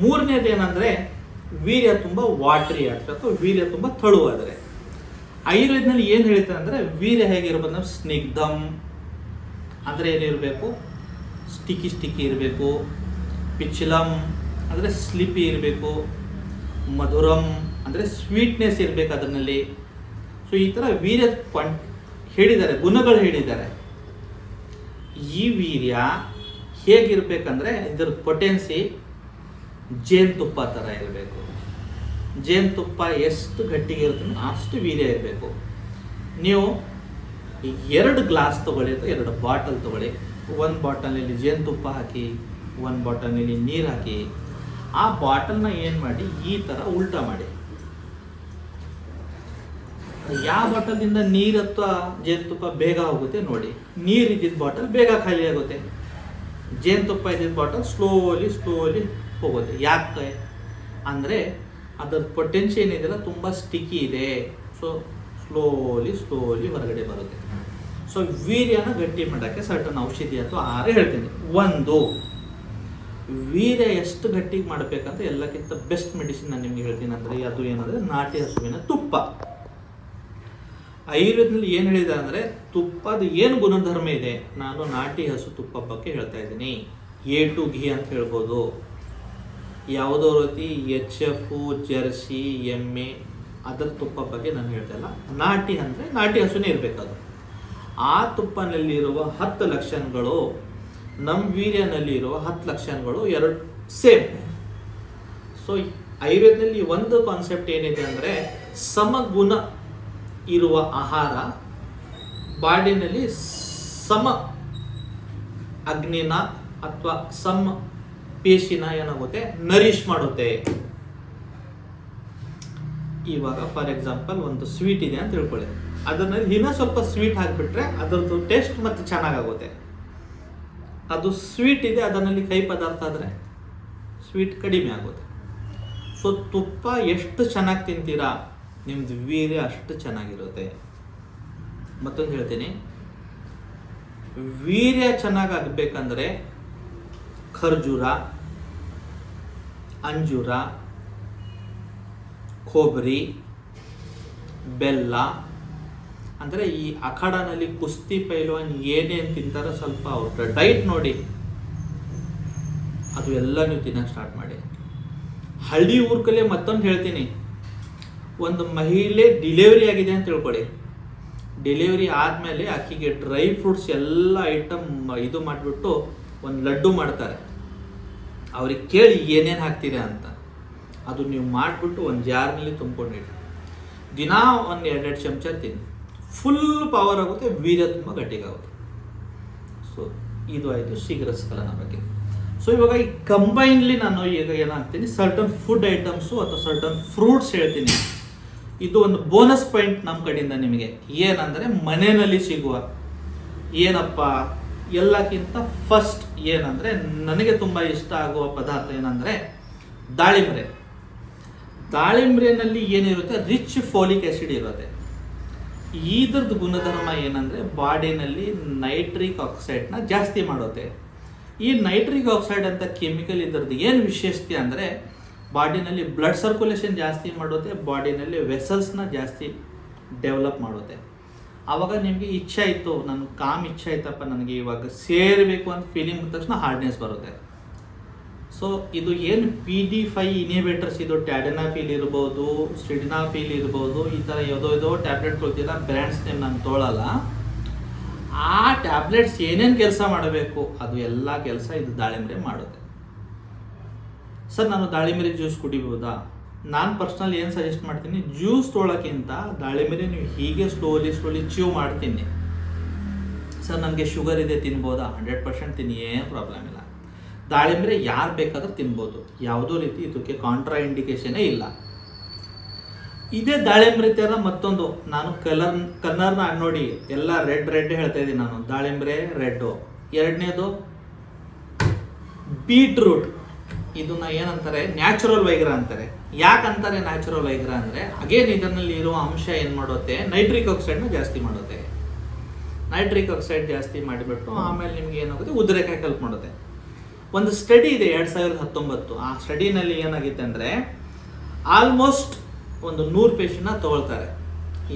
ಮೂರನೇದು ಏನಂದರೆ ವೀರ್ಯ ತುಂಬ ವಾಟ್ರಿ ಆದರೆ ಅಥವಾ ವೀರ್ಯ ತುಂಬ ತಳುವಾದರೆ ಆಯುರ್ವೇದನಲ್ಲಿ ಏನು ಹೇಳ್ತಾರೆ ಅಂದರೆ ವೀರ್ಯ ಹೇಗಿರ್ಬೋದು ನಾವು ಸ್ನಿಗ್ಧಂ ಅಂದರೆ ಏನಿರಬೇಕು ಸ್ಟಿಕಿ ಸ್ಟಿಕಿ ಇರಬೇಕು. ಪಿಚ್ಲಂ ಅಂದರೆ ಸ್ಲಿಪಿ ಇರಬೇಕು. ಮಧುರಂ ಅಂದರೆ ಸ್ವೀಟ್ನೆಸ್ ಇರಬೇಕು ಅದರಲ್ಲಿ. ಸೊ ಈ ಥರ ವೀರ್ಯ ಪಂ, ಹೇಳಿದ್ದಾರೆ, ಗುಣಗಳು ಹೇಳಿದ್ದಾರೆ. ಈ ವೀರ್ಯ ಹೇಗಿರ್ಬೇಕಂದ್ರೆ ಇದರ ಪೊಟೆನ್ಸಿ ಜೇನುತುಪ್ಪ ಥರ ಇರಬೇಕು. ಜೇನುತುಪ್ಪ ಎಷ್ಟು ಗಟ್ಟಿಗೆ ಇರುತ್ತೆ ಅಷ್ಟು ವೀರ್ಯ ಇರಬೇಕು. ನೀವು ಎರಡು ಗ್ಲಾಸ್ ತೊಗೊಳ್ಳಿ ಅಥವಾ ಎರಡು ಬಾಟಲ್ ತೊಗೊಳ್ಳಿ. ಒಂದು ಬಾಟಲ್ನಲ್ಲಿ ಜೇನುತುಪ್ಪ ಹಾಕಿ, ಒಂದು ಬಾಟಲ್ನಲ್ಲಿ ನೀರು ಹಾಕಿ. ಆ ಬಾಟಲ್ನ ಏನು ಮಾಡಿ? ಈ ಥರ ಉಲ್ಟಾ ಮಾಡಿ. ಯಾವ ಬಾಟಲ್ದಿಂದ ನೀರು ಅಥವಾ ಜೇನುತುಪ್ಪ ಬೇಗ ಹೋಗುತ್ತೆ ನೋಡಿ. ನೀರು ಇದ್ದಿದ್ದ ಬಾಟಲ್ ಬೇಗ ಖಾಲಿ ಆಗುತ್ತೆ. ಜೇನುತುಪ್ಪ ಇದ್ದಿದ್ದ ಬಾಟಲ್ ಸ್ಲೋಲಿ ಸ್ಲೋಲಿ ಹೋಗುತ್ತೆ ಯಾಕೆ? ಅಂದರೆ ಅದರ ಪೊಟೆನ್ಷಿಯಲ್ ಏನಿದೆಯಲ್ಲ, ತುಂಬ ಸ್ಟಿಕ್ಕಿ ಇದೆ. ಸೊ ಸ್ಲೋಲಿ ಸ್ಲೋಲಿ ಹೊರಗಡೆ ಬರುತ್ತೆ. ಸೊ ವೀರ್ಯನ ಗಟ್ಟಿ ಮಾಡೋಕ್ಕೆ ಸರ್ಟನ್ ಔಷಧಿ ಅಥವಾ ಆಹಾರ ಹೇಳ್ತೀನಿ. ಒಂದು, ವೀರ್ಯ ಎಷ್ಟು ಗಟ್ಟಿಗೆ ಮಾಡಬೇಕಂತ ಎಲ್ಲಕ್ಕಿಂತ ಬೆಸ್ಟ್ ಮೆಡಿಸಿನ್ ನಾನು ನಿಮ್ಗೆ ಹೇಳ್ತೀನಿ. ಅಂದರೆ ಅದು ಏನಂದರೆ ನಾಟಿ ಹಸುವಿನ ತುಪ್ಪ. ಆಯುರ್ವೇದದಲ್ಲಿ ಏನು ಹೇಳಿದೆ ಅಂದರೆ ತುಪ್ಪದ ಏನು ಗುಣಧರ್ಮ ಇದೆ? ನಾನು ನಾಟಿ ಹಸು ತುಪ್ಪ ಬಗ್ಗೆ ಹೇಳ್ತಾ ಇದ್ದೀನಿ. ಎ ಟು ಘಿ ಅಂತ ಹೇಳ್ಬೋದು. ಯಾವುದೋ ರೀತಿ ಎಚ್ ಎಫ್ ಜೆರ್ಸಿ ಎಮ್ಮೆ ಅದರ ತುಪ್ಪ ಬಗ್ಗೆ ನಾನು ಹೇಳ್ತಾ ಇಲ್ಲ ನಾಟಿ ಅಂದರೆ ನಾಟಿ ಹಸುನೇ ಇರಬೇಕದು ಆ ತುಪ್ಪನಲ್ಲಿರುವ ಹತ್ತು ಲಕ್ಷಣಗಳು ನಮ್ಮ ವೀರ್ಯನಲ್ಲಿರುವ ಹತ್ತು ಲಕ್ಷಣಗಳು ಎರಡು ಸೇಮ್. ಸೊ ಆಯುರ್ವೇದದಲ್ಲಿ ಒಂದು ಕಾನ್ಸೆಪ್ಟ್ ಏನಿದೆ ಅಂದರೆ ಸಮಗುಣ ಇರುವ ಆಹಾರ, ಬಾಡಿನಲ್ಲಿ ಸಮ ಅಗ್ನಿನ ಅಥವಾ ಸಮ ಪೇಶಿನ ಏನಾಗುತ್ತೆ? ನರಿಶ್ ಮಾಡುತ್ತೆ. ಇವಾಗ ಫಾರ್ ಎಕ್ಸಾಂಪಲ್ ಒಂದು ಸ್ವೀಟ್ ಇದೆ ಅಂತ ತಿಳ್ಕೊಳ್ಳಿ. ಅದರಲ್ಲಿ ಇನ್ನೂ ಸ್ವಲ್ಪ ಸ್ವೀಟ್ ಹಾಕಿಬಿಟ್ರೆ ಅದರದ್ದು ಟೇಸ್ಟ್ ಮತ್ತೆ ಚೆನ್ನಾಗಾಗುತ್ತೆ. ಅದು ಸ್ವೀಟ್ ಇದೆ ಅದರಲ್ಲಿ ಕೈ ಪದಾರ್ಥ ಆದರೆ ಸ್ವೀಟ್ ಕಡಿಮೆ ಆಗುತ್ತೆ. ಸೊ ತುಪ್ಪ ಎಷ್ಟು ಚೆನ್ನಾಗಿ ತಿಂತೀರಾ? ನಿಮ್ದು ವೀರ್ಯ ಅಷ್ಟು ಚೆನ್ನಾಗಿರುತ್ತೆ. ಮತ್ತೊಂದು ಹೇಳ್ತೀನಿ. ವೀರ್ಯ ಚೆನ್ನಾಗಿ ಆಗಬೇಕಂದ್ರೆ ಖರ್ಜೂರ, ಅಂಜೂರ, ಕೊಬ್ಬರಿ, ಬೆಲ್ಲ. ಅಂದರೆ ಈ ಅಖಾಡನಲ್ಲಿ ಕುಸ್ತಿ ಪೈಲ್ವಾನ್ ಏನೇನು ತಿಂತಾರೋ ಸ್ವಲ್ಪ ಅವ್ರ ಡೈಟ್ ನೋಡಿ. ಅದು ಎಲ್ಲ ನೀವು ತಿನ್ನಕ್ಕೆ ಸ್ಟಾರ್ಟ್ ಮಾಡಿ. ಹಳ್ಳಿ ಊರ್ಕಲ್ಲೇ ಮತ್ತೊಂದು ಹೇಳ್ತೀನಿ. ಒಂದು ಮಹಿಳೆ ಡಿಲಿವರಿ ಆಗಿದೆ ಅಂತ ತಿಳ್ಕೊಳ್ಳಿ ಡೆಲಿವರಿ ಆದಮೇಲೆ ಆಕೆಗೆ ಡ್ರೈ ಫ್ರೂಟ್ಸ್ ಎಲ್ಲ ಐಟಮ್ ಇದು ಮಾಡಿಬಿಟ್ಟು ಒಂದು ಲಡ್ಡು ಮಾಡ್ತಾರೆ. ಅವ್ರಿಗೆ ಕೇಳಿ ಏನೇನು ಹಾಕ್ತೀರಾ ಅಂತ. ಅದು ನೀವು ಮಾಡಿಬಿಟ್ಟು ಒಂದು ಜಾರ್ನಲ್ಲಿ ತುಂಬಿಕೊಂಡಿಡಿ. ದಿನಾ ಒಂದು ಎರಡೆರಡು ಚಮಚ ತಿನ್ನಿ. ಫುಲ್ ಪವರ್ ಆಗುತ್ತೆ, ವೀರ್ಯ ತುಂಬ ಗಟ್ಟಿಗಾಗುತ್ತೆ. ಸೊ ಇದು ಆಯಿತು ಶೀಘ್ರ ಸ್ಖಲನ ಬಗ್ಗೆ. ಸೊ ಇವಾಗ ಈ ಕಂಬೈನ್ಲಿ ನಾನು ಈಗ ಏನಾಗ್ತೀನಿ ಸರ್ಟನ್ ಫುಡ್ ಐಟಮ್ಸು ಅಥವಾ ಸರ್ಟನ್ ಫ್ರೂಟ್ಸ್ ಹೇಳ್ತೀನಿ. ಇದು ಒಂದು ಬೋನಸ್ ಪಾಯಿಂಟ್ ನಮ್ಮ ಕಡೆಯಿಂದ ನಿಮಗೆ. ಏನಂದರೆ ಮನೆಯಲ್ಲಿ ಸಿಗುವ, ಏನಪ್ಪ, ಎಲ್ಲಕ್ಕಿಂತ ಫಸ್ಟ್ ಏನಂದರೆ, ನನಗೆ ತುಂಬ ಇಷ್ಟ ಆಗುವ ಪದಾರ್ಥ ಏನಂದರೆ, ದಾಳಿಂಬ್ರೆ. ದಾಳಿಂಬ್ರೆನಲ್ಲಿ ಏನಿರುತ್ತೆ? ರಿಚ್ ಫೋಲಿಕ್ ಆ್ಯಸಿಡ್ ಇರುತ್ತೆ. ಇದ್ರದ್ದು ಗುಣಧರ್ಮ ಏನಂದರೆ, ಬಾಡಿನಲ್ಲಿ ನೈಟ್ರಿಕ್ ಆಕ್ಸೈಡ್ನ ಜಾಸ್ತಿ ಮಾಡುತ್ತೆ. ಈ ನೈಟ್ರಿಕ್ ಆಕ್ಸೈಡ್ ಅಂತ ಕೆಮಿಕಲ್ ಇದ್ರದ್ದು ಏನು ವಿಶೇಷತೆ ಅಂದರೆ, ಬಾಡಿನಲ್ಲಿ ಬ್ಲಡ್ ಸರ್ಕ್ಯುಲೇಷನ್ ಜಾಸ್ತಿ ಮಾಡುತ್ತೆ, ಬಾಡಿನಲ್ಲಿ ವೆಸಲ್ಸ್ನ ಜಾಸ್ತಿ ಡೆವಲಪ್ ಮಾಡುತ್ತೆ. ಆವಾಗ ನಿಮಗೆ ಇಚ್ಛೆ ಇತ್ತು ನನ್ನ ಕಾಮ್ ಇಚ್ಛೆ ಆಯ್ತಪ್ಪ ನನಗೆ ಇವಾಗ ಸೇರಬೇಕು ಅಂತ ಫೀಲಿಂಗ್ ಬಂದ ತಕ್ಷಣ ಹಾರ್ಡ್ನೆಸ್ ಬರುತ್ತೆ. ಸೊ ಇದು ಏನು ಪಿ ಡಿ ಫೈ ಇನಿಬೇಟರ್ಸ್ ಇದು ಟ್ಯಾಡನಾಫಿಲ್ ಇರ್ಬೋದು ಸ್ಟಿಡಿನಾಫೀಲ್ ಇರ್ಬೋದು, ಈ ಥರ ಯಾವುದೋ ಯಾವುದೋ ಟ್ಯಾಬ್ಲೆಟ್ ಕೊಡ್ತೀರ ಬ್ರ್ಯಾಂಡ್ಸ್ ನೇಮ್ ನಾನು ತೋಳಲ್ಲ. ಆ ಟ್ಯಾಬ್ಲೆಟ್ಸ್ ಏನೇನು ಕೆಲಸ ಮಾಡಬೇಕು, ಅದು ಎಲ್ಲ ಕೆಲಸ ಇದು ದಾಳಿಂಬ್ರೆ ಮಾಡುತ್ತೆ. ಸರ್, ನಾನು ದಾಳಿಂಬ್ರೆ ಜ್ಯೂಸ್ ಕುಡಿಬೋದಾ ನಾನು ಪರ್ಸ್ನಲ್ ಏನು ಸಜೆಸ್ಟ್ ಮಾಡ್ತೀನಿ ಜ್ಯೂಸ್ ತೊಗೊಳಕ್ಕಿಂತ ದಾಳಿಂಬೆ ನೀವು ಹೀಗೆ ಸ್ಲೋಲಿ ಸ್ಲೋಲಿ ಚ್ಯೂ ಮಾಡ್ತೀನಿ. ಸರ್, ನನಗೆ ಶುಗರ್ ಇದೆ, ತಿನ್ಬೋದಾ? ಹಂಡ್ರೆಡ್ ಪರ್ಸೆಂಟ್ ತಿನ್ನಿ, ಏನು ಪ್ರಾಬ್ಲಮ್ ಇಲ್ಲ. ದಾಳಿಂಬೆ ಯಾರು ಬೇಕಾದ್ರೂ ತಿನ್ಬೋದು. ಯಾವುದೋ ರೀತಿ ಇದಕ್ಕೆ ಕಾಂಟ್ರಾ ಇಂಡಿಕೇಶನೇ ಇಲ್ಲ. ಇದೇ ದಾಳಿಂಬ್ರೆ ಥರ ಮತ್ತೊಂದು, ನಾನು ಕಲರ್ ಕಲರ್ನ ನೋಡಿ ಎಲ್ಲ ರೆಡ್ ರೆಡ್ ಹೇಳ್ತಾ ಇದ್ದೀನಿ ನಾನು. ದಾಳಿಂಬ್ರೆ ರೆಡ್ಡು ಎರಡನೇದು ಬೀಟ್ರೂಟ್ ಇದನ್ನ ಏನಂತಾರೆ? ನ್ಯಾಚುರಲ್ ವೈಗ್ರ ಅಂತಾರೆ. ಯಾಕಂತಾರೆ ನ್ಯಾಚುರಲ್ ವೈಗ್ರ ಅಂದರೆ ಅಗೇನ್ ಇದರಲ್ಲಿ ಇರುವ ಅಂಶ ಏನು ಮಾಡುತ್ತೆ? ನೈಟ್ರಿಕ್ ಆಕ್ಸೈಡ್ನ ಜಾಸ್ತಿ ಮಾಡುತ್ತೆ. ನೈಟ್ರಿಕ್ ಆಕ್ಸೈಡ್ ಜಾಸ್ತಿ ಮಾಡಿಬಿಟ್ಟು ಆಮೇಲೆ ನಿಮ್ಗೆ ಏನಾಗುತ್ತೆ ಉದ್ರೇಕ ಹೆಲ್ಪ್ ಮಾಡುತ್ತೆ. ಒಂದು ಸ್ಟಡಿ ಇದೆ ಎರಡು ಸಾವಿರದ ಹತ್ತೊಂಬತ್ತು. ಆ ಸ್ಟಡಿನಲ್ಲಿ ಏನಾಗಿತ್ತು ಅಂದರೆ ಆಲ್ಮೋಸ್ಟ್ ಒಂದು ನೂರು ಪೇಷಂಟ್ನ ತೊಗೊಳ್ತಾರೆ.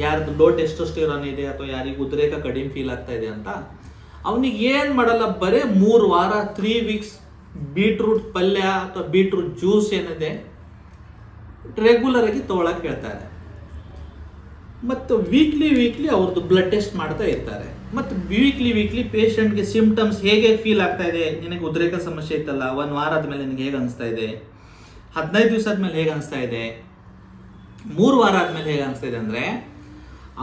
ಯಾರ್ದು ಲೋ ಟೆಸ್ಟೋಸ್ಟಿರೋನ್ ಇದೆ ಅಥವಾ ಯಾರಿಗೆ ಉದ್ರೇಕ ಕಡಿಮೆ ಫೀಲ್ ಆಗ್ತಾ ಇದೆ ಅಂತ, ಅವನಿಗೆ ಏನು ಮಾಡಲ್ಲ? ಬರೀ ಮೂರು ವಾರ ತ್ರೀ ವೀಕ್ಸ್ ಬೀಟ್ರೂಟ್ ಪಲ್ಯ ಅಥವಾ ಬೀಟ್ರೂಟ್ ಜ್ಯೂಸ್ ಏನಿದೆ ರೆಗ್ಯುಲರ್ ಆಗಿ ತೊಗೊಳಕ್ಕೆ ಹೇಳ್ತಾರೆ. ಮತ್ತು ವೀಕ್ಲಿ ವೀಕ್ಲಿ ಅವ್ರದ್ದು ಬ್ಲಡ್ ಟೆಸ್ಟ್ ಮಾಡ್ತಾ ಇರ್ತಾರೆ. ಮತ್ತು ವೀಕ್ಲಿ ವೀಕ್ಲಿ ಪೇಷಂಟ್ಗೆ ಸಿಂಪ್ಟಮ್ಸ್ ಹೇಗೆ ಫೀಲ್ ಆಗ್ತಾ ಇದೆ? ನಿನಗೆ ಉದ್ರೇಕ ಸಮಸ್ಯೆ ಇತ್ತಲ್ಲ, ಒಂದು ವಾರ ಆದಮೇಲೆ ನಿನಗೆ ಹೇಗೆ ಅನಿಸ್ತಾ ಇದೆ? ಹದಿನೈದು ದಿವಸ ಆದಮೇಲೆ ಹೇಗೆ ಅನಿಸ್ತಾ ಇದೆ? ಮೂರು ವಾರ ಆದಮೇಲೆ ಹೇಗೆ ಅನಿಸ್ತಾ ಇದೆ ಅಂದರೆ,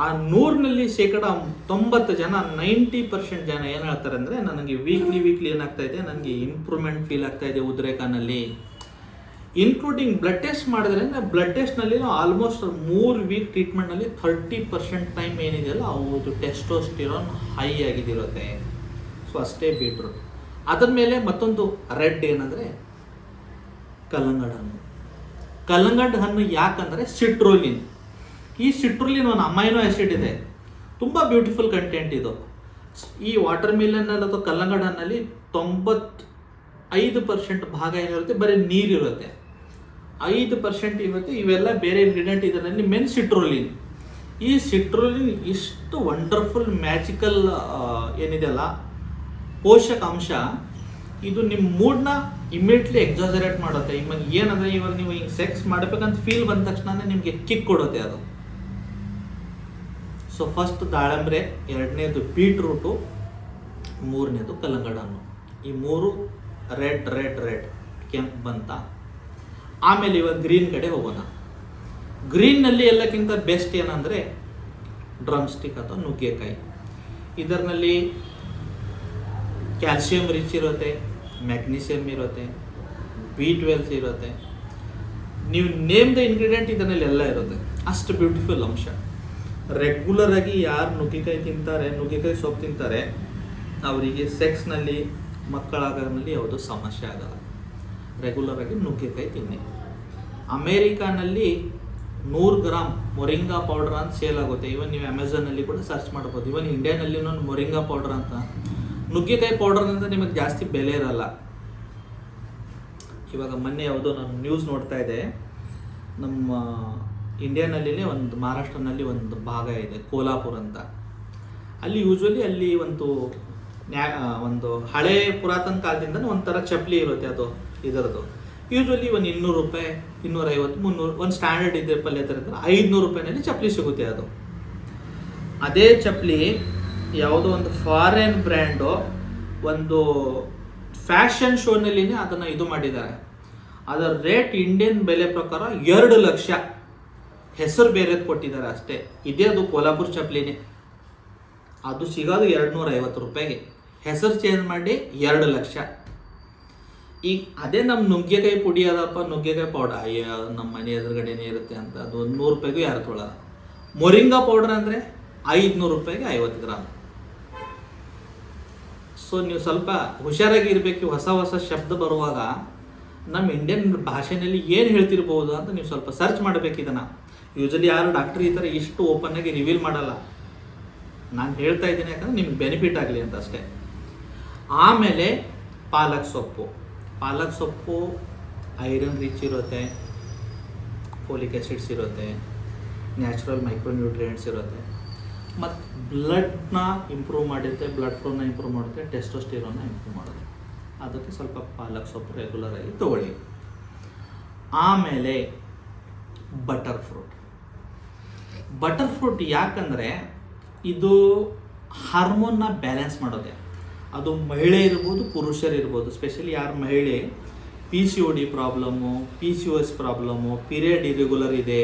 ಆ ನೂರಿನಲ್ಲಿ ಶೇಕಡ ತೊಂಬತ್ತು ಜನ, ನೈಂಟಿ ಪರ್ಸೆಂಟ್ ಜನ ಏನು ಹೇಳ್ತಾರೆ ಅಂದರೆ, ನನಗೆ ವೀಕ್ಲಿ ವೀಕ್ಲಿ ಏನಾಗ್ತಾ ಇದೆ? ನನಗೆ ಇಂಪ್ರೂವ್ಮೆಂಟ್ ಫೀಲ್ ಆಗ್ತಾ ಇದೆ ಉದ್ರೇಕನಲ್ಲಿ. ಇನ್ಕ್ಲೂಡಿಂಗ್ ಬ್ಲಡ್ ಟೆಸ್ಟ್ ಮಾಡಿದ್ರೆ ಬ್ಲಡ್ ಟೆಸ್ಟ್ನಲ್ಲಿ ಆಲ್ಮೋಸ್ಟ್ ಮೂರು ವೀಕ್ ಟ್ರೀಟ್ಮೆಂಟ್ನಲ್ಲಿ ಥರ್ಟಿ ಪರ್ಸೆಂಟ್ ಟೈಮ್ ಏನಿದೆಯಲ್ಲ ಅವ್ರದ್ದು ಟೆಸ್ಟೋಸ್ಟಿರೋನ್ ಹೈ ಆಗಿದಿರುತ್ತೆ. ಸೊ ಅಷ್ಟೇ ಬೀಟ್ರು ಅದರ ಮೇಲೆ ಮತ್ತೊಂದು ರೆಡ್ ಏನಂದರೆ ಕಲ್ಲಂಗಡ ಹಣ್ಣು. ಕಲ್ಲಂಗಡ ಹಣ್ಣು ಯಾಕಂದರೆ ಸಿಟ್ರೋಲಿನ್ ಈ ಸಿಟ್ರೋಲಿನ್ ಒಂದು ಅಮೈನೋ ಆ್ಯಸಿಡ್ ಇದೆ. ತುಂಬ ಬ್ಯೂಟಿಫುಲ್ ಕಂಟೆಂಟ್ ಇದು. ಈ ವಾಟರ್ ಮಿಲನ್ನಲ್ಲಿ ಅಥವಾ ಕಲ್ಲಂಗಡ ಹಣ್ಣಲ್ಲಿ ತೊಂಬತ್ತು ಐದು ಪರ್ಸೆಂಟ್ ಭಾಗ ಏನಿರುತ್ತೆ, ಬರೀ ನೀರಿರುತ್ತೆ. ಐದು ಪರ್ಸೆಂಟ್ ಇರುತ್ತೆ ಇವೆಲ್ಲ ಬೇರೆ ಇಂಗ್ರೀಡಿಯೆಂಟ್ ಇದರಲ್ಲಿ ಮೆನ್ ಸಿಟ್ರೋಲಿನ್ ಈ ಸಿಟ್ರೋಲಿನ್ ಇಷ್ಟು ವಂಡರ್ಫುಲ್ ಮ್ಯಾಜಿಕಲ್ ಏನಿದೆಯಲ್ಲ, ಪೋಷಕಾಂಶ, ಇದು ನಿಮ್ಮ ಮೂಡ್ನ ಇಮಿಡಿಯೇಟ್ಲಿ ಎಕ್ಸಾಜರೇಟ್ ಮಾಡುತ್ತೆ. ಇವಾಗ ಏನಂದ್ರೆ ಇವಾಗ ನೀವು ಹಿಂಗೆ ಸೆಕ್ಸ್ ಮಾಡಬೇಕಂತ ಫೀಲ್ ಬಂದ ತಕ್ಷಣ ನಿಮಗೆ ಕಿಕ್ ಕೊಡುತ್ತೆ ಅದು. ಸೊ ಫಸ್ಟ್ ದಾಳಂಬ್ರೆ, ಎರಡನೇದು ಬೀಟ್ರೂಟು ಮೂರನೇದು ಕಲ್ಲಂಗಡ ಈ ಮೂರು ರೆಡ್ ರೆಡ್ ರೆಡ್ ಕೆಂಪು ಬಂತ. ಆಮೇಲೆ ಇವಾಗ ಗ್ರೀನ್ ಕಡೆ ಹೋಗೋಣ. ಗ್ರೀನ್ನಲ್ಲಿ ಎಲ್ಲಕ್ಕಿಂತ ಬೆಸ್ಟ್ ಏನಂದರೆ ಡ್ರಮ್ ಸ್ಟಿಕ್ ಅಥವಾ ನುಗ್ಗೆಕಾಯಿ. ಇದರಲ್ಲಿ ಕ್ಯಾಲ್ಸಿಯಂ ರಿಚ್ ಇರುತ್ತೆ ಮ್ಯಾಗ್ನೀಸಿಯಮ್ ಇರುತ್ತೆ ಬಿ ಟ್ವೆಲ್ಸ್ ಇರುತ್ತೆ. ನೀವು ನೇಮ್ ದ ಇಂಗ್ರೀಡಿಯೆಂಟ್ ಇದರಲ್ಲಿ ಎಲ್ಲ ಇರುತ್ತೆ. ಅಷ್ಟು ಬ್ಯೂಟಿಫುಲ್ ಅಂಶ. ರೆಗ್ಯುಲರ್ ಆಗಿ ಯಾರು ನುಗ್ಗೆಕಾಯಿ ತಿಂತಾರೆ, ನುಗ್ಗೆಕಾಯಿ ಸೊಪ್ಪು ತಿಂತಾರೆ, ಅವರಿಗೆ ಸೆಕ್ಸ್ನಲ್ಲಿ ಮಕ್ಕಳಾಗೋದ್ರಲ್ಲಿ ಯಾವುದೂ ಸಮಸ್ಯೆ ಆಗಲ್ಲ. ರೆಗ್ಯುಲರ್ ಆಗಿ ನುಗ್ಗೆಕಾಯಿ ತಿನ್ನಿ. ಅಮೇರಿಕಾನಲ್ಲಿ ನೂರು ಗ್ರಾಮ್ ಮೊರಿಂಗಾ ಪೌಡರ್ ಅಂತ ಸೇಲ್ ಆಗುತ್ತೆ. ಇವನ್ ನೀವು ಅಮೆಝಾನಲ್ಲಿ ಕೂಡ ಸರ್ಚ್ ಮಾಡ್ಬೋದು. ಇವನ್ ಇಂಡಿಯಾನಲ್ಲಿ ಮೊರಿಂಗಾ ಪೌಡರ್ ಅಂತ. ನುಗ್ಗೆಕಾಯಿ ಪೌಡರ್ನಿಂದ ನಿಮಗೆ ಜಾಸ್ತಿ ಬೆಲೆ ಇರಲ್ಲ. ಇವಾಗ ಮೊನ್ನೆ ಯಾವುದೋ ನಾನು ನ್ಯೂಸ್ ನೋಡ್ತಾ ಇದ್ದೆ. ನಮ್ಮ ಇಂಡಿಯಾನಲ್ಲಿನೇ ಒಂದು ಮಹಾರಾಷ್ಟ್ರನಲ್ಲಿ ಒಂದು ಭಾಗ ಇದೆ ಕೋಲಾಪುರ ಅಂತ. ಅಲ್ಲಿ ಯೂಶ್ವಲಿ ಅಲ್ಲಿ ಒಂದು ನ್ಯಾ ಒಂದು ಹಳೆ ಪುರಾತನ ಕಾಲದಿಂದ ಒಂಥರ ಚಪ್ಪಲಿ ಇರುತ್ತೆ ಅದು. ಇದರದ್ದು. ಯೂಶ್ವಲಿ ಒಂದು ಇನ್ನೂರು ರೂಪಾಯಿ, ಇನ್ನೂರೈವತ್ತು, ಮುನ್ನೂರು, ಒಂದು ಸ್ಟ್ಯಾಂಡರ್ಡ್ ಇದೆ ಪಲ್ಯ ಥರ ಐದುನೂರು ರೂಪಾಯಿನಲ್ಲಿ ಚಪ್ಪಲಿ ಸಿಗುತ್ತೆ ಅದು. ಅದೇ ಚಪ್ಪಲಿ ಯಾವುದೋ ಒಂದು ಫಾರಿನ್ ಬ್ರ್ಯಾಂಡು ಒಂದು ಫ್ಯಾಷನ್ ಶೋನಲ್ಲಿನೇ ಅದನ್ನು ಇದು ಮಾಡಿದ್ದಾರೆ. ಅದರ ರೇಟ್ ಇಂಡಿಯನ್ ಬೆಲೆ ಪ್ರಕಾರ ಎರಡು ಲಕ್ಷ. ಹೆಸರು ಬೇರೆದು ಕೊಟ್ಟಿದ್ದಾರೆ ಅಷ್ಟೇ. ಇದೇ ಅದು ಕೋಲ್ಹಾಪುರ್ ಚಪ್ಪಲಿನೇ ಅದು ಸಿಗೋದು ಎರಡು ನೂರ ಐವತ್ತು ರೂಪಾಯಿಗೆ. ಹೆಸರು ಚೇಂಜ್ ಮಾಡಿ ಎರಡು ಲಕ್ಷ. ಈಗ ಅದೇ ನಮ್ಮ ನುಗ್ಗೆಕಾಯಿ ಪುಡಿ ಅದಪ್ಪ, ನುಗ್ಗೆಕಾಯಿ ಪೌಡರ್ ಅಯ್ಯ ನಮ್ಮ ಮನೆ ಎದುರುಗಡೆನೇ ಇರುತ್ತೆ ಅಂತ. ಅದು ಒಂದು ನೂರು ರೂಪಾಯಿಗೂ ಯಾರು ತೊಗೊಳಲ್ಲ ಮೊರಿಂಗಾ ಪೌಡರ್ ಅಂದರೆ ಐದುನೂರು ರೂಪಾಯಿಗೆ ಐವತ್ತು ಗ್ರಾಮ್. ಸೊ ನೀವು ಸ್ವಲ್ಪ ಹುಷಾರಾಗಿ ಇರಬೇಕು. ಹೊಸ ಹೊಸ ಶಬ್ದ ಬರುವಾಗ ನಮ್ಮ ಇಂಡಿಯನ್ ಭಾಷೆನಲ್ಲಿ ಏನು ಹೇಳ್ತಿರ್ಬೋದು ಅಂತ ನೀವು ಸ್ವಲ್ಪ ಸರ್ಚ್ ಮಾಡಬೇಕು ಇದನ್ನು. ಯೂಶಲಿ ಯಾರು ಡಾಕ್ಟರ್ ಈ ಥರ ಇಷ್ಟು ಓಪನ್ ಆಗಿ ರಿವೀಲ್ ಮಾಡಲ್ಲ. ನಾನು ಹೇಳ್ತಾ ಇದ್ದೀನಿ ಯಾಕಂದ್ರೆ ನಿಮ್ಗೆ ಬೆನಿಫಿಟ್ ಆಗಲಿ ಅಂತ ಅಷ್ಟೇ. ಆಮೇಲೆ ಪಾಲಕ್ ಸೊಪ್ಪು. ಪಾಲಕ್ ಸೊಪ್ಪು, ಐರನ್ ರಿಚ್ ಇರುತ್ತೆ ಫೋಲಿಕ್ ಆ್ಯಸಿಡ್ಸ್ ಇರುತ್ತೆ ನ್ಯಾಚುರಲ್ ಮೈಕ್ರೋನ್ಯೂಟ್ರಿಯೆಂಟ್ಸ್ ಇರುತ್ತೆ. ಮತ್ತು ಬ್ಲಡ್ನ ಇಂಪ್ರೂವ್ ಮಾಡುತ್ತೆ ಬ್ಲಡ್ ಫ್ಲೋನ ಇಂಪ್ರೂವ್ ಮಾಡುತ್ತೆ ಟೆಸ್ಟೋಸ್ಟಿರೋನ ಇಂಪ್ರೂವ್ ಮಾಡುತ್ತೆ ಅದಕ್ಕೆ ಸ್ವಲ್ಪ ಪಾಲಕ್ ಸೊಪ್ಪು ರೆಗ್ಯುಲರಾಗಿ ತೊಗೊಳ್ಳಿ ತಗೊಳ್ಳಿ. ಆಮೇಲೆ ಬಟರ್ ಫ್ರೂಟ್ ಬಟರ್ ಫ್ರೂಟ್ ಯಾಕಂದರೆ ಇದು ಹಾರ್ಮೋನ್ನ ಬ್ಯಾಲೆನ್ಸ್ ಮಾಡೋದೆ. ಅದು ಮಹಿಳೆ ಇರ್ಬೋದು, ಪುರುಷರು ಇರ್ಬೋದು. ಸ್ಪೆಷಲಿ ಯಾರು ಮಹಿಳೆ P C O D problem P C O S problem period irregular ಇದೆ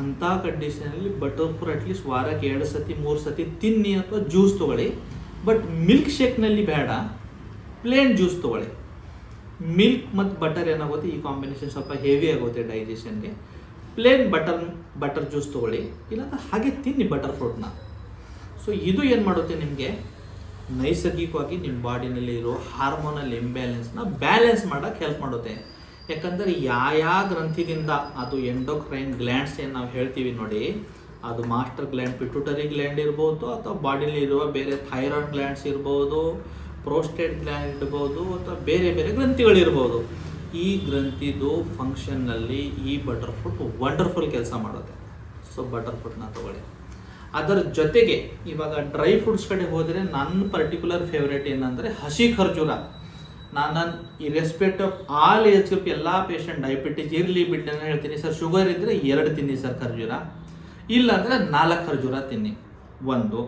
ಅಂಥ ಕಂಡೀಷನಲ್ಲಿ ಬಟರ್ ಫ್ರೂಟ್ ಅಟ್ಲೀಸ್ಟ್ ವಾರಕ್ಕೆ ಎರಡು ಸತಿ, ಮೂರು ಸತಿ ತಿನ್ನಿ ಅಥವಾ ಜ್ಯೂಸ್ ತೊಗೊಳ್ಳಿ. ಬಟ್ ಮಿಲ್ಕ್ ಶೇಕ್ನಲ್ಲಿ ಬೇಡ ಪ್ಲೇನ್ ಜ್ಯೂಸ್ ತೊಗೊಳ್ಳಿ. ಮಿಲ್ಕ್ ಮತ್ತು ಬಟರ್ ಏನಾಗುತ್ತೆ? ಈ ಕಾಂಬಿನೇಷನ್ ಸ್ವಲ್ಪ ಹೆವಿ ಆಗುತ್ತೆ ಡೈಜೆಷನ್ಗೆ ಪ್ಲೇನ್ ಬಟರ್ ಬಟರ್ ಜ್ಯೂಸ್ ತೊಗೊಳ್ಳಿ. ಇಲ್ಲಾಂದ್ರೆ ಹಾಗೆ ತಿನ್ನಿ ಬಟರ್ ಫ್ರೂಟ್ನ ಸೊ ಇದು ಏನು ಮಾಡುತ್ತೆ ನಿಮಗೆ? ನೈಸರ್ಗಿಕವಾಗಿ ನಿಮ್ಮ ಬಾಡಿನಲ್ಲಿ ಇರೋ ಹಾರ್ಮೋನಲ್ ಇಂಬ್ಯಾಲೆನ್ಸ್ನ ಬ್ಯಾಲೆನ್ಸ್ ಮಾಡೋಕ್ಕೆ ಹೆಲ್ಪ್ ಮಾಡುತ್ತೆ. ಯಾಕಂದರೆ ಯಾವ ಗ್ರಂಥಿದಿಂದ ಅದು ಎಂಡೋಕ್ರೈನ್ ಗ್ಲ್ಯಾಂಡ್ಸ್ ಏನು ನಾವು ಹೇಳ್ತೀವಿ ನೋಡಿ, ಅದು ಮಾಸ್ಟರ್ ಗ್ಲ್ಯಾಂಡ್ ಪಿಟ್ಯೂಟರಿ ಗ್ಲ್ಯಾಂಡ್ ಇರ್ಬೋದು ಅಥವಾ ಬಾಡಿಲಿ ಇರುವ ಬೇರೆ ಥೈರಾಯ್ಡ್ ಗ್ಲ್ಯಾಂಡ್ಸ್ ಇರ್ಬೋದು ಪ್ರೋಸ್ಟೇಟ್ ಗ್ಲ್ಯಾಂಡ್ ಇರ್ಬೋದು ಅಥವಾ ಬೇರೆ ಬೇರೆ ಗ್ರಂಥಿಗಳಿರ್ಬೋದು ಈ ಗ್ರಂಥಿದು ಫಂಕ್ಷನ್ನಲ್ಲಿ ಈ ಬಟರ್ಫುಟ್ ವಂಡರ್ಫುಲ್ ಕೆಲಸ ಮಾಡುತ್ತೆ. ಸೊ ಬಟರ್ಫುಟ್ನ ತಗೊಳ್ಳಿ. ಅದರ ಜೊತೆಗೆ ಇವಾಗ ಡ್ರೈ ಫ್ರೂಟ್ಸ್ ಕಡೆ ಹೋದರೆ ನನ್ನ ಪರ್ಟಿಕ್ಯುಲರ್ ಫೇವ್ರೇಟ್ ಏನಂದರೆ ಹಸಿ ಖರ್ಜೂರ. ನಾನು ಈ respect of all age group ಎಲ್ಲ ಪೇಷಂಟ್ ಡಯಾಬಿಟಿಸ್ ಇರಲಿ ಬಿಡ್ಲಿ ಹೇಳ್ತೀನಿ. ಸರ್ ಶುಗರ್ ಇದ್ದರೆ ಎರಡು ತಿನ್ನಿ ಸರ್ ಖರ್ಜೂರ. ಇಲ್ಲಾಂದರೆ ನಾಲ್ಕು ಖರ್ಜೂರ ತಿನ್ನಿ. ಒಂದು.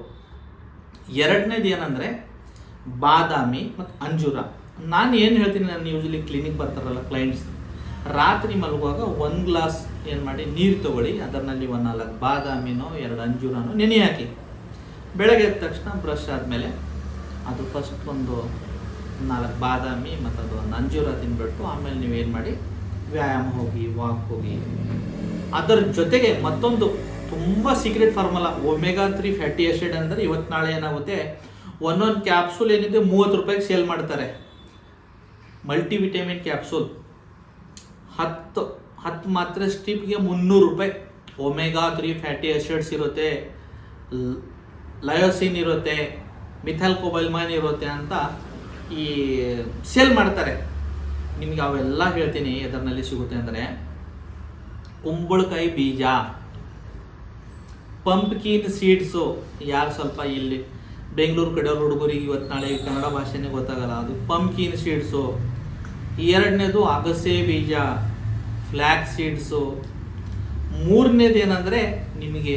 ಎರಡನೇದು ಏನಂದರೆ ಬಾದಾಮಿ ಮತ್ತು ಅಂಜೂರ. ನಾನು ಏನು ಹೇಳ್ತೀನಿ, ನಾನು ಯೂಶಲಿ ಕ್ಲಿನಿಕ್ ಬರ್ತಾರಲ್ಲ ಕ್ಲೈಂಟ್ಸ್ ರಾತ್ರಿ ಮಲಗುವಾಗ ಒಂದು ಗ್ಲಾಸ್ ಏನು ಮಾಡಿ ನೀರು ತಗೊಳ್ಳಿ ಅದರಲ್ಲಿ ಒಂದು ನಾಲ್ಕು ಬಾದಾಮಿನೋ, ಎರಡು ಅಂಜೂರನೋ ನೆನೆ ಹಾಕಿ. ಬೆಳಗ್ಗೆ ಎದ್ದ ತಕ್ಷಣ ಬ್ರಷ್ ಆದಮೇಲೆ ಅದು ಫಸ್ಟ್ ಒಂದು ನಾಲ್ಕು ಬಾದಾಮಿ ಮತ್ತು ಅದು ಒಂದು ಅಂಜೂರ ತಿನ್ಬಿಟ್ಟು ಆಮೇಲೆ ನೀವೇನು ಮಾಡಿ ವ್ಯಾಯಾಮ ಹೋಗಿ ವಾಕ್ ಹೋಗಿ. ಅದರ ಜೊತೆಗೆ ಮತ್ತೊಂದು ತುಂಬ secret formula omega three fatty acid ಅಂದರೆ ಇವತ್ತು ನಾಳೆ ಏನಾಗುತ್ತೆ? ಒಂದೊಂದು ಕ್ಯಾಪ್ಸೂಲ್ ಏನಿದೆ ಮೂವತ್ತು ರೂಪಾಯಿಗೆ ಸೇಲ್ ಮಾಡ್ತಾರೆ. ಮಲ್ಟಿವಿಟಮಿನ್ ಕ್ಯಾಪ್ಸೂಲ್ ಹತ್ತು ಹತ್ತು ಮಾತ್ರೆ ಸ್ಟಿಪ್ಗೆ ಮುನ್ನೂರು ರೂಪಾಯಿ. ಒಮೆಗಾ ತ್ರೀ ಫ್ಯಾಟಿ ಆಸಿಡ್ಸ್ ಇರುತ್ತೆ. ಲಯೋಸಿನ್ ಇರುತ್ತೆ. ಮಿಥಲ್ ಕೊಬೈಲ್ಮೈನ್ ಇರುತ್ತೆ ಅಂತ ಈ ಸೇಲ್ ಮಾಡ್ತಾರೆ. ನಿಮ್ಗೆ ಅವೆಲ್ಲ ಹೇಳ್ತೀನಿ ಎದರ್ನಲ್ಲಿ ಸಿಗುತ್ತೆ ಅಂದರೆ. ಕುಂಬಳಕಾಯಿ ಬೀಜ, ಪಂಪ್ಕಿನ್ ಸೀಡ್ಸು. ಯಾರು ಸ್ವಲ್ಪ ಇಲ್ಲಿ ಬೆಂಗಳೂರು ಕಡೆಯವ್ರ ಹುಡುಗರಿಗೆ ಇವತ್ತು ನಾಳೆ ಕನ್ನಡ ಭಾಷೆನೇ ಗೊತ್ತಾಗಲ್ಲ. ಅದು ಪಂಪ್ಕಿನ್ ಸೀಡ್ಸು. ಎರಡನೇದು ಅಗಸೆ ಬೀಜ ಫ್ಲ್ಯಾಕ್ ಸೀಡ್ಸು ಮೂರನೇದು ಏನಂದರೆ ನಿಮಗೆ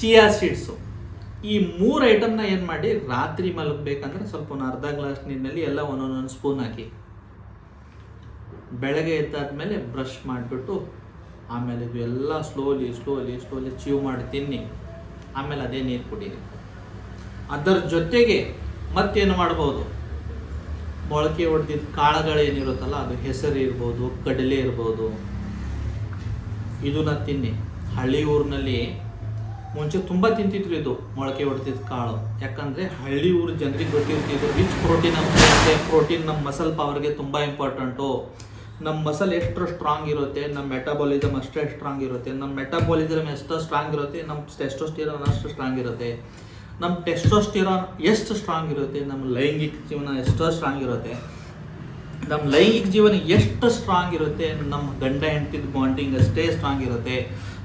ಚಿಯಾ ಸೀಡ್ಸು ಈ ಮೂರು ಐಟಮ್ನ ಏನು ಮಾಡಿ, ರಾತ್ರಿ ಮಲಗಬೇಕಂದ್ರೆ ಸ್ವಲ್ಪ ಒಂದು ಅರ್ಧ ಗ್ಲಾಸ್ ನೀರಿನಲ್ಲಿ ಎಲ್ಲ ಒಂದೊಂದೊಂದು ಸ್ಪೂನ್ ಹಾಕಿ. ಬೆಳಗ್ಗೆ ಎದ್ದಾದ್ಮೇಲೆ ಬ್ರಷ್ ಮಾಡಿಬಿಟ್ಟು, ಆಮೇಲೆ ಇದು ಎಲ್ಲ ಸ್ಲೋಲಿ ಸ್ಲೋಲಿ ಸ್ಲೋಲಿ ಚೀವ್ ಮಾಡಿ ತಿನ್ನಿ. ಆಮೇಲೆ ಅದೇ ನೀರು ಕುಡೀರಿ. ಅದರ ಜೊತೆಗೆ ಮತ್ತೇನು ಮಾಡ್ಬೋದು? ಮೊಳಕೆ ಹೊಡೆದಿದ್ದ ಕಾಳುಗಳೇನಿರುತ್ತಲ್ಲ, ಅದು ಹೆಸರು ಇರ್ಬೋದು, ಕಡಲೆ ಇರ್ಬೋದು. ಇದನ್ನ ತಿನ್ನಿ. ಹಳ್ಳಿ ಊರಿನಲ್ಲಿ ಮುಂಚೆ ತುಂಬ ತಿಂತಿದ್ರು ಇದು, ಮೊಳಕೆ ಹೊಡೆದಿದ್ದ ಕಾಳು. ಯಾಕಂದರೆ ಹಳ್ಳಿ ಊರು ಜನರಿಗೆ ಗೊತ್ತಿರ್ತಿದ್ರು ರಿಚ್ ಪ್ರೋಟೀನ್ ಅಂತ ಪ್ರೋಟೀನ್ ನಮ್ಮ ಮಸಲ್ ಪವರ್ಗೆ ತುಂಬ ಇಂಪಾರ್ಟೆಂಟು ನಮ್ಮ ಮಸಲ್ ಎಷ್ಟು ಸ್ಟ್ರಾಂಗ್ ಇರುತ್ತೆ ನಮ್ಮ ಮೆಟಾಬಾಲಿಸಮ್ ಅಷ್ಟೇ ಸ್ಟ್ರಾಂಗ್ ಇರುತ್ತೆ ನಮ್ಮ ಮೆಟಾಬಾಲಿಸಮ್ ಎಷ್ಟು ಸ್ಟ್ರಾಂಗ್ ಇರುತ್ತೆ ನಮ್ಮ ಟೆಸ್ಟೋಸ್ಟಿರೋನ್ ಅಷ್ಟು ಸ್ಟ್ರಾಂಗ್ ಇರುತ್ತೆ. ನಮ್ಮ ಟೆಸ್ಟೋಸ್ಟಿರಾನ್ ಎಷ್ಟು ಸ್ಟ್ರಾಂಗ್ ಇರುತ್ತೆ ನಮ್ಮ ಲೈಂಗಿಕ ಜೀವನ ಎಷ್ಟೋ ಸ್ಟ್ರಾಂಗ್ ಇರುತ್ತೆ ನಮ್ಮ ಲೈಂಗಿಕ ಜೀವನ ಎಷ್ಟು ಸ್ಟ್ರಾಂಗ್ ಇರುತ್ತೆ ನಮ್ಮ ಗಂಡ ಹೆಂಡತಿದ ಬಾಂಡಿಂಗ್ ಅಷ್ಟೇ ಸ್ಟ್ರಾಂಗ್ ಇರುತ್ತೆ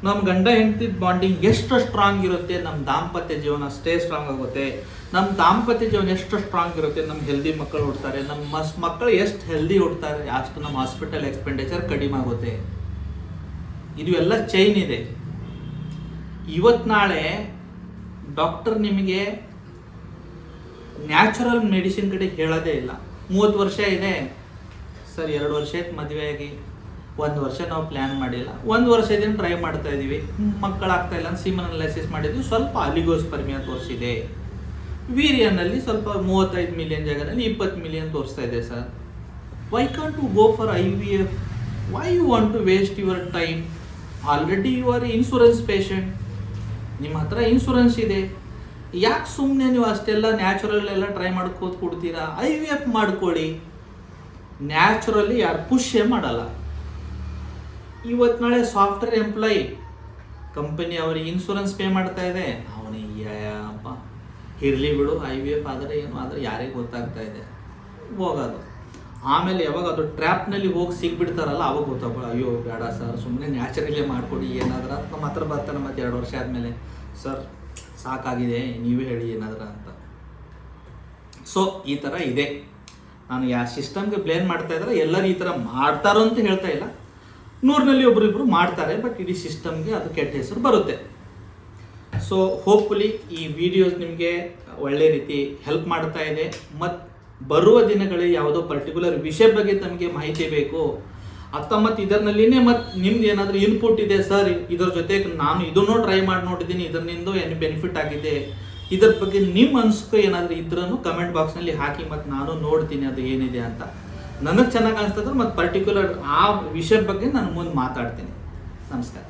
ನಮ್ಮ ಗಂಡ ಹೆಂಡತಿದ ಬಾಂಡಿಂಗ್ ಎಷ್ಟು ಸ್ಟ್ರಾಂಗ್ ಇರುತ್ತೆ ನಮ್ಮ ದಾಂಪತ್ಯ ಜೀವನ ಅಷ್ಟೇ ಸ್ಟ್ರಾಂಗ್ ಆಗುತ್ತೆ ನಮ್ಮ ದಾಂಪತ್ಯ ಜೀವನ ಎಷ್ಟು ಸ್ಟ್ರಾಂಗ್ ಇರುತ್ತೆ ನಮ್ಮ ಹೆಲ್ದಿ ಮಕ್ಕಳು ಹುಡ್ತಾರೆ ನಮ್ಮ ಮಸ್ ಮಕ್ಕಳು ಎಷ್ಟು ಹೆಲ್ದಿ ಹುಡ್ತಾರೆ, ಅಷ್ಟು ನಮ್ಮ ಹಾಸ್ಪಿಟಲ್ ಎಕ್ಸ್ಪೆಂಡಿಚರ್ ಕಡಿಮೆ ಆಗುತ್ತೆ. ಇದು ಎಲ್ಲ ಚೈನ್ ಇದೆ. ಇವತ್ತು ನಾಳೆ ಡಾಕ್ಟರ್ ನಿಮಗೆ ನ್ಯಾಚುರಲ್ ಮೆಡಿಸಿನ್ ಕಡೆ ಹೇಳೋದೇ ಇಲ್ಲ. ಮೂವತ್ತು ವರ್ಷ ಇದೆ. ಸರ್, ಎರಡು ವರ್ಷ ಮದುವೆ ಆಗಿ ಒಂದು ವರ್ಷ ನಾವು ಪ್ಲ್ಯಾನ್ ಮಾಡಿಲ್ಲ. ಒಂದು ವರ್ಷದಿಂದ ಟ್ರೈ ಮಾಡ್ತಾ ಇದ್ದೀವಿ. ಮಕ್ಕಳಾಗ್ತಾ ಇಲ್ಲ ಅಂತ ಸೀಮನ್ ಅನಾಲಿಸಿಸ್ ಮಾಡಿದ್ವಿ. ಸ್ವಲ್ಪ ಅಲಿಗೋಸ್ಪರ್ಮಿಯಾ ತೋರಿಸಿದೆ. ವೀರ್ಯನಲ್ಲಿ ಸ್ವಲ್ಪ ಮೂವತ್ತೈದು ಮಿಲಿಯನ್ ಜಾಗದಲ್ಲಿ ಇಪ್ಪತ್ತು ಮಿಲಿಯನ್ ತೋರಿಸ್ತಾ ಇದೆ sir. Why can't to go for I V F why you want to waste your time already you are insurance patient ನಿಮ್ಮ ಹತ್ರ ಇನ್ಶೂರೆನ್ಸ್ ಇದೆ. ಯಾಕೆ ಸುಮ್ಮನೆ ನೀವು ಅಷ್ಟೆಲ್ಲ ನ್ಯಾಚುರಲ್ ಎಲ್ಲ ಟ್ರೈ ಮಾಡ್ಕೋತ ಕೊಡ್ತೀರಾ ಐ ವಿ ಎಫ್ ಮಾಡ್ಕೊಳ್ಳಿ ನ್ಯಾಚುರಲಿ ಯಾರು ಪುಷೇ ಮಾಡಲ್ಲ. ಇವತ್ತು ನಾಳೆ ಸಾಫ್ಟ್ವೇರ್ ಎಂಪ್ಲಾಯಿ ಕಂಪನಿ ಅವರಿಗೆ ಇನ್ಶೂರೆನ್ಸ್ ಪೇ ಮಾಡ್ತಾ ಇದೆ. ಅವನಿಗೆ ಅಪ್ಪ ಇರಲಿ ಬಿಡು ಐ ವಿ ಎಫ್ ಆದರೆ ಏನು, ಆದರೆ ಯಾರಿಗೆ ಗೊತ್ತಾಗ್ತಾ ಇದೆ. ಹೋಗೋದು. ಆಮೇಲೆ ಯಾವಾಗ ಅದು ಟ್ರ್ಯಾಪ್ನಲ್ಲಿ ಹೋಗಿ ಸಿಗ್ಬಿಡ್ತಾರಲ್ಲ, ಅವಾಗ ಗೊತ್ತಾಗ ಅಯ್ಯೋ, ಬೇಡ ಸರ್ ಸುಮ್ಮನೆ ನ್ಯಾಚುರಲ್ಲೇ ಮಾಡಿಕೊಡಿ, ಏನಾದ್ರ ನಮ್ಮ ಮಾತ್ರ ಬರ್ತಾನೆ ಮತ್ತೆ ಎರಡು ವರ್ಷ ಆದಮೇಲೆ, ಸರ್, ಸಾಕಾಗಿದೆ, ನೀವೇ ಹೇಳಿ ಏನಾದ್ರ ಅಂತ. ಸೊ ಈ ಥರ ಇದೆ. ನಾನು ಯಾವ ಸಿಸ್ಟಮ್ಗೆ ಬ್ಲೇನ್ ಮಾಡ್ತಾ ಇದ್ದಾರೆ, ಎಲ್ಲರೂ ಈ ಥರ ಮಾಡ್ತಾರೋ ಅಂತ ಹೇಳ್ತಾ ಇಲ್ಲ. ನೂರಿನಲ್ಲಿ ಒಬ್ಬರಿಬ್ಬರು ಮಾಡ್ತಾರೆ ಬಟ್ ಇಡೀ ಸಿಸ್ಟಮ್ಗೆ ಅದು ಕೆಟ್ಟ ಹೆಸರು ಬರುತ್ತೆ. ಸೊ ಹೋಪ್ಫುಲಿ ಈ ವಿಡಿಯೋಸ್ ನಿಮಗೆ ಒಳ್ಳೆ ರೀತಿ ಹೆಲ್ಪ್ ಮಾಡ್ತಾ ಇದೆ ಮತ್ತು ಬರುವ ದಿನಗಳಲ್ಲಿ ಯಾವುದೋ ಪರ್ಟಿಕ್ಯುಲರ್ ವಿಷಯ ಬಗ್ಗೆ ತಮಗೆ ಮಾಹಿತಿ ಬೇಕು. ಅತ್ತ ಮತ್ತು ಇದರನಲ್ಲಿನೇ ಮತ್ತು ನಿಮ್ದು ಏನಾದರೂ ಇನ್ಪುಟ್ ಇದೆ, ಸರ್, ಇದರ ಜೊತೆಗೆ ನಾನು ಇದನ್ನೂ ಟ್ರೈ ಮಾಡಿ ನೋಡಿದ್ದೀನಿ ಇದರಿಂದ ಏನು ಬೆನಿಫಿಟ್ ಆಗಿದೆ. ಇದ್ರ ಬಗ್ಗೆ ನಿಮ್ಮ ಅನಿಸ್ಕೊ ಏನಾದರೂ ಇದ್ರೂ ಕಮೆಂಟ್ ಬಾಕ್ಸ್ನಲ್ಲಿ ಹಾಕಿ ಮತ್ತು ನಾನು ನೋಡ್ತೀನಿ ಅದು ಏನಿದೆ ಅಂತ. ನನಗೆ ಚೆನ್ನಾಗಿ ಅನಿಸ್ತದ್ರೆ ಮತ್ತು ಪರ್ಟಿಕ್ಯುಲರ್ ಆ ವಿಷಯದ ಬಗ್ಗೆ ನಾನು ಮುಂದೆ ಮಾತಾಡ್ತೀನಿ. ನಮಸ್ಕಾರ.